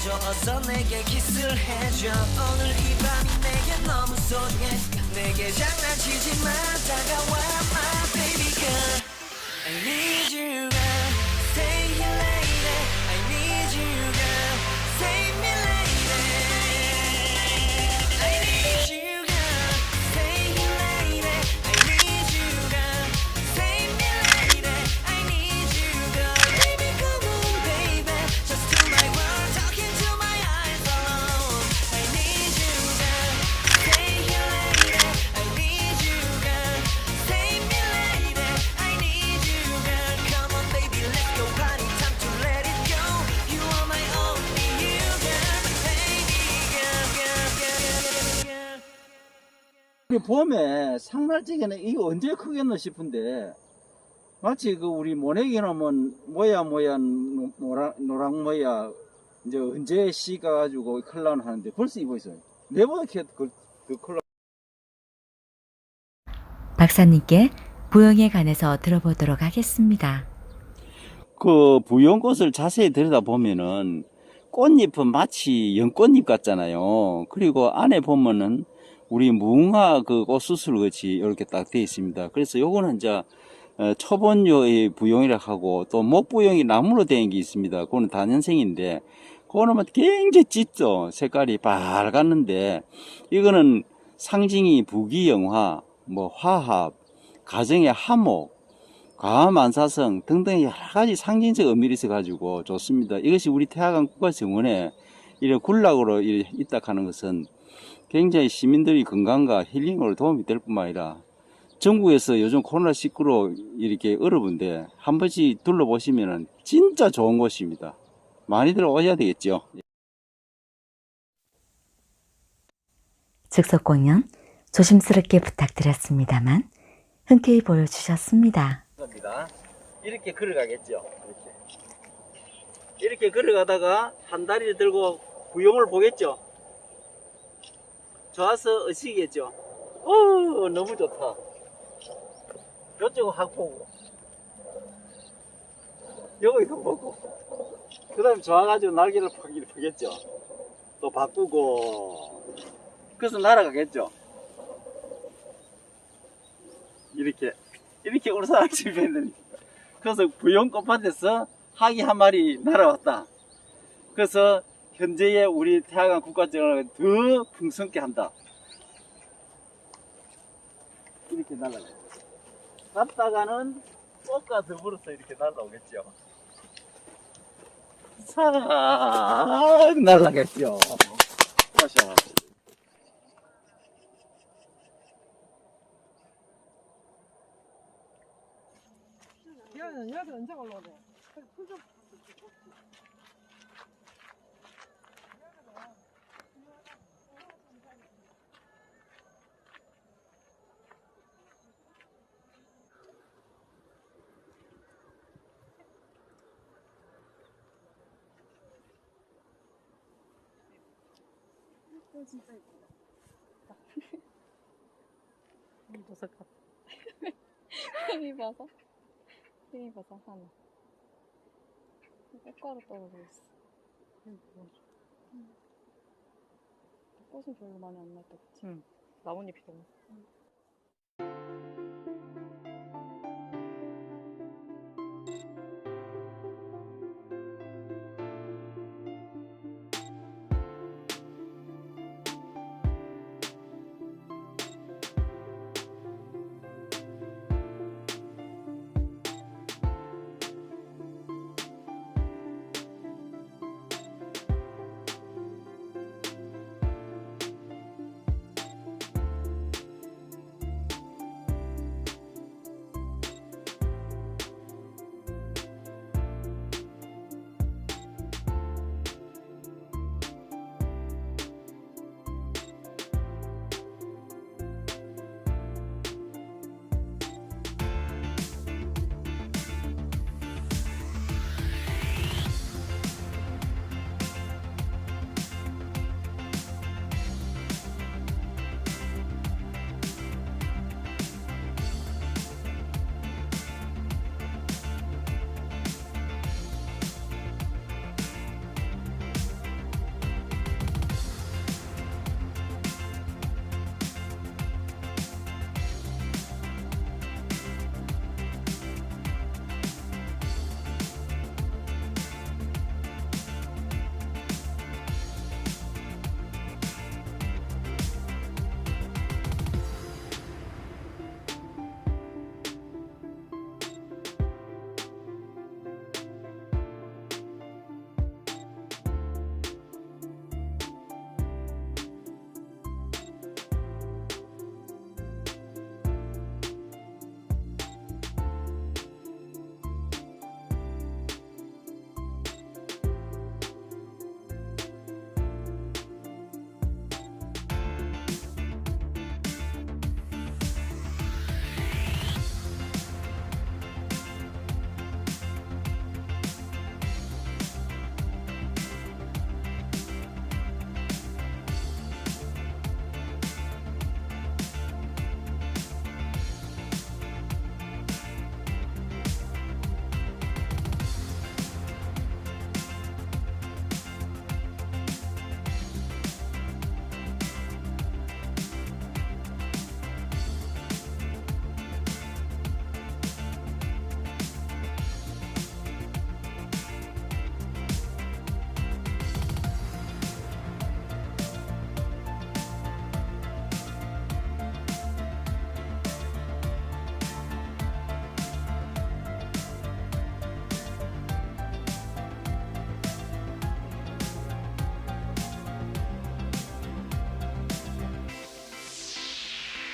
가와줘. 어서 내게 키스를 해줘. 오늘 이 밤이 내게 너무 소중해. 내게 장난치지 마. 다가와 my baby girl. I need you 봄에 상날찌개는 이거 언제 크겠노 싶은데 마치 그 우리 모내기 놈은 뭐야 뭐야 노- 노랑 노랑 뭐야 이제 언제 씨가 가지고 클라운 하는데 벌써 이거 있어요. 내보다 그, 그 클라운 박사님께 부영에 관해서 들어보도록 하겠습니다. 그 부용꽃을 자세히 들여다보면은 꽃잎은 마치 연꽃잎 같잖아요. 그리고 안에 보면은 우리 무궁화 그 꽃수술 같이 이렇게 딱 되어 있습니다. 그래서 요거는 이제 어, 초본류의 부용이라 하고 또 목부용이 나무로 된 게 있습니다. 그거는 단연생인데 그거는 뭐 굉장히 짙죠. 색깔이 빨갛는데 이거는 상징이 부귀영화, 뭐 화합, 가정의 화목, 과만사성 등등 여러 가지 상징적 의미를 있어 가지고 좋습니다. 이것이 우리 태화강 국가정원에 이런 군락으로 이- 있다 하는 것은 굉장히 시민들의 건강과 힐링으로 도움이 될 뿐만 아니라 전국에서 요즘 코로나19로 이렇게 어려운데 한 번씩 둘러보시면 진짜 좋은 곳입니다. 많이들 오셔야 되겠죠. 즉석 공연 조심스럽게 부탁드렸습니다만 흔쾌히 보여주셨습니다. 겁니다. 이렇게 걸어가겠죠. 이렇게. 이렇게 걸어가다가 한 다리를 들고 구용을 보겠죠. 좋아서 어시겠죠. 오, 너무 좋다. 이쪽은 확 보고, 여기도 보고, 그 다음에 좋아가지고 날개를 팍 이렇게 펴겠죠. 또 바꾸고, 그래서 날아가겠죠. 이렇게. 이렇게 울산항집에 있는 그래서 부영 꽃밭에서 학이 한 마리 날아왔다. 그래서 현재의 우리 태화강 국가정을 더 풍성케 한다. 이렇게 날아가. 갔다가는 꽃과 더불어서 이렇게 날아오겠죠. 싹 날아가겠죠. 마셔. 얘는 얘는 언제 올라오래? 풀좀 진짜 이쁘다. 버섯 같아. 팽이버섯? 팽이버섯 하나. 꽃가루 떨어져 있어. 꽃은 별로 많이 안 났다, 그치? 응. 나뭇잎이 너무.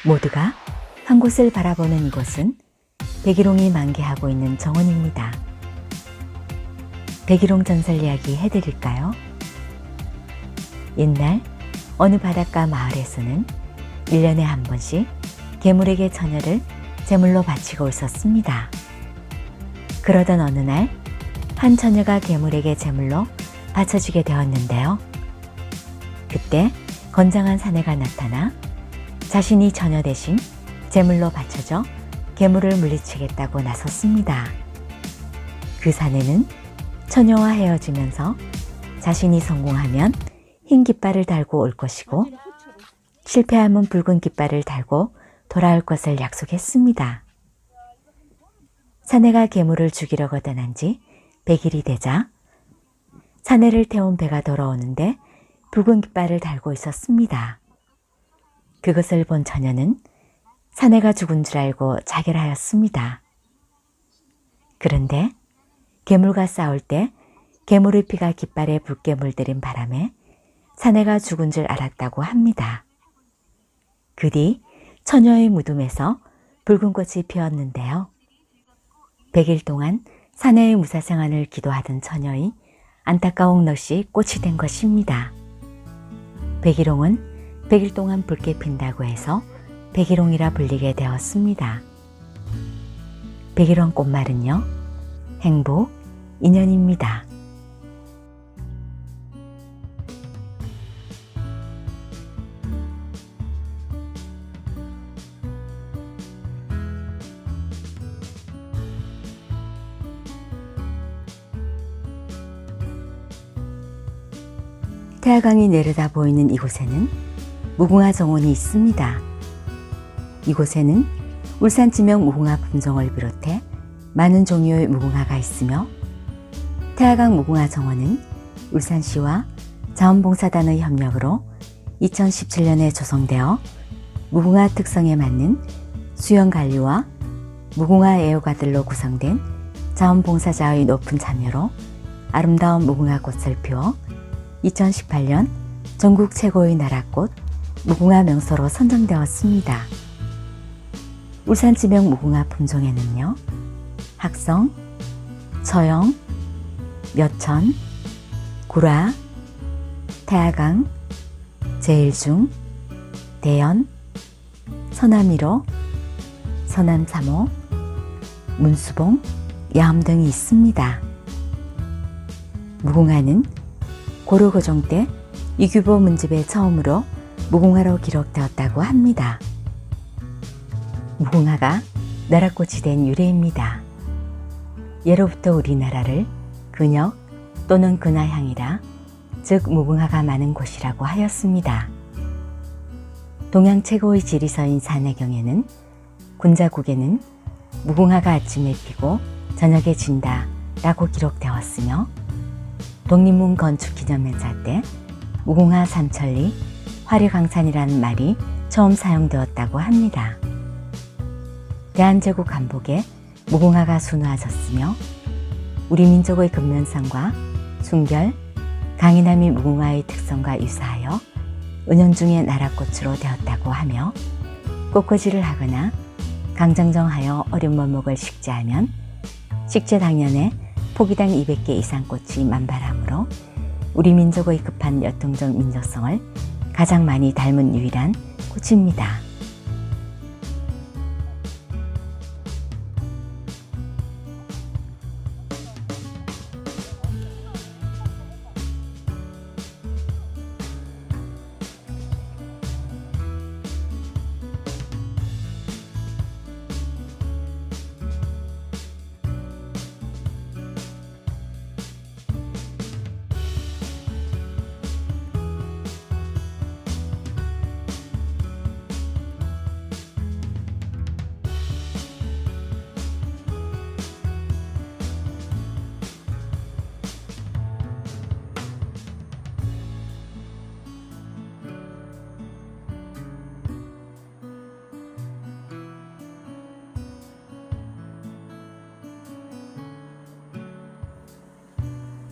모두가 한 곳을 바라보는 이곳은 백일홍이 만개하고 있는 정원입니다. 백일홍 전설 이야기 해드릴까요? 옛날 어느 바닷가 마을에서는 1년에 한 번씩 괴물에게 처녀를 제물로 바치고 있었습니다. 그러던 어느 날, 한 처녀가 괴물에게 제물로 바쳐지게 되었는데요. 그때 건장한 사내가 나타나 자신이 처녀 대신 제물로 바쳐져 괴물을 물리치겠다고 나섰습니다. 그 사내는 처녀와 헤어지면서 자신이 성공하면 흰 깃발을 달고 올 것이고 실패하면 붉은 깃발을 달고 돌아올 것을 약속했습니다. 사내가 괴물을 죽이려고 떠난 지 100일이 되자 사내를 태운 배가 돌아오는데 붉은 깃발을 달고 있었습니다. 그것을 본 처녀는 사내가 죽은 줄 알고 자결하였습니다. 그런데 괴물과 싸울 때 괴물의 피가 깃발에 붉게 물들인 바람에 사내가 죽은 줄 알았다고 합니다. 그 뒤 처녀의 무덤에서 붉은 꽃이 피었는데요. 100일 동안 사내의 무사생환을 기도하던 처녀의 안타까운 넋이 꽃이 된 것입니다. 백일홍은 100일 동안 붉게 핀다고 해서 백일홍이라 불리게 되었습니다. 백일홍 꽃말은요, 행복, 인연입니다. 태화강이 내려다 보이는 이곳에는 무궁화 정원이 있습니다. 이곳에는 울산 지명 무궁화 품종을 비롯해 많은 종류의 무궁화가 있으며 태화강 무궁화 정원은 울산시와 자원봉사단의 협력으로 2017년에 조성되어 무궁화 특성에 맞는 수영 관리와 무궁화 애호가들로 구성된 자원봉사자의 높은 참여로 아름다운 무궁화 꽃을 피워 2018년 전국 최고의 나라꽃 무궁화 명소로 선정되었습니다. 울산 지명 무궁화 품종에는요, 학성, 처영, 몇천, 구라, 태화강, 제일중, 대연, 서남이로, 서남삼호, 문수봉, 야암 등이 있습니다. 무궁화는 고려고종 때 이규보 문집에 처음으로 무궁화로 기록되었다고 합니다. 무궁화가 나라꽃이 된 유래입니다. 예로부터 우리나라를 근역 또는 근화향이라 즉 무궁화가 많은 곳이라고 하였습니다. 동양 최고의 지리서인 산해경에는 군자국에는 무궁화가 아침에 피고 저녁에 진다 라고 기록되었으며 독립문 건축 기념행사 때 무궁화 삼천리 화려강산이라는 말이 처음 사용되었다고 합니다. 대한제국 한복에 무궁화가 순화하셨으며 우리 민족의 근면성과 순결, 강인함이 무궁화의 특성과 유사하여 은연중의 나라꽃으로 되었다고 하며 꽃꽂이를 하거나 강정정하여 어린 원목을 식재하면 식재 당년에 포기당 200개 이상 꽃이 만발하므로 우리 민족의 급한 여통적 민족성을 가장 많이 닮은 유일한 꽃입니다.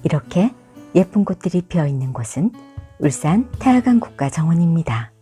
이렇게 예쁜 꽃들이 피어 있는 곳은 울산 태화강 국가정원입니다.